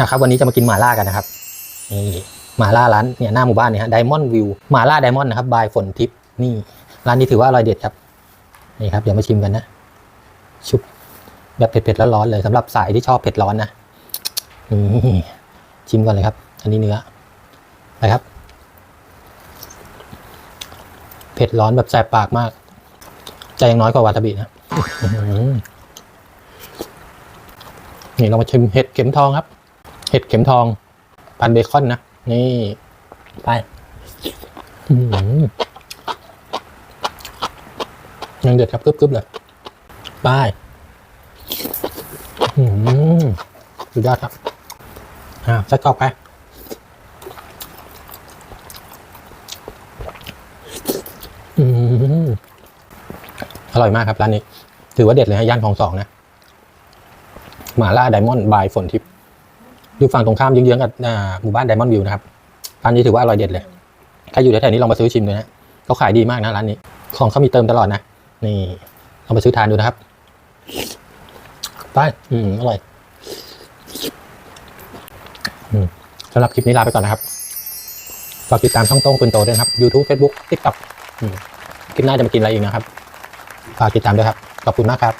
นะครับ วันนี้จะมากินหม่าล่ากันนะครับนี่หม่าล่าร้านเนี่ยหน้าหมู่บ้านเนี่ยฮะไดมอนด์วิวหม่าล่าไดมอนด์นะครับบายฝนทิพย์นี่ ร้านนี้ถือว่าอร่อยเด็ดครับนี่ครับเดี๋ยวมาชิมกันนะ ชุบแบบเผ็ดๆร้อนๆเลยสำหรับสายที่ชอบเผ็ดร้อนนะนี่ชิมก่อนเลยครับ อันนี้เนื้อไปครับ เผ็ดร้อนแบบแสบปากมาก ใจยังน้อยกว่าวาทาบินะนี่เรามาชิมเห็ดเข็มทองครับ เห็ดเข็มทอง พันเบคอนนะ นี่ ไปยังเด็ดครับกรึบๆเลยไปอื้อหือสุดยอดครับ อ่าใส่กรอกไปอืมอร่อยมากครับร้านนี้ ถือว่าเด็ดเลยฮะย่านของสองนะหมาล่าไดมอนด์บายฝนทิพย์ อยู่ฝั่งตรงข้ามเยื้องๆกับหมู่บ้านไดมอนด์วิวนะครับร้านนี้ถือว่าอร่อยเด็ดเลยใครอยู่แถวๆนี้ลองมาซื้อชิมดูนะเขาขายดีมากนะร้านนี้ ของเขามีเติมตลอดนะ นี่ลองไปซื้อทานดูนะครับไปอืมอร่อยสำหรับคลิปนี้ลาไปก่อนนะครับฝากติดตามช่องโต้งคุณโตด้วยครับ YouTube Facebook TikTok อืมคลิปหน้าจะมากินอะไรอีกนะครับ ฝากติดตามด้วยครับ ขอบคุณมากครับ